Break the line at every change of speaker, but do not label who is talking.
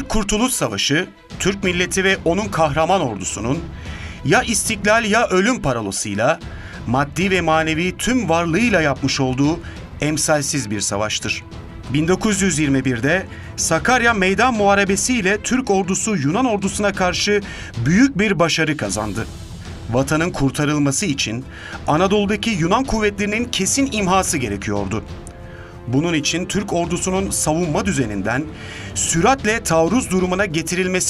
Kurtuluş Savaşı, Türk milleti ve onun kahraman ordusunun ya istiklal ya ölüm parolasıyla maddi ve manevi tüm varlığıyla yapmış olduğu emsalsiz bir savaştır. 1921'de Sakarya Meydan Muharebesi ile Türk ordusu Yunan ordusuna karşı büyük bir başarı kazandı. Vatanın kurtarılması için Anadolu'daki Yunan kuvvetlerinin kesin imhası gerekiyordu. Bunun için Türk ordusunun savunma düzeninden süratle taarruz durumuna getirilmesi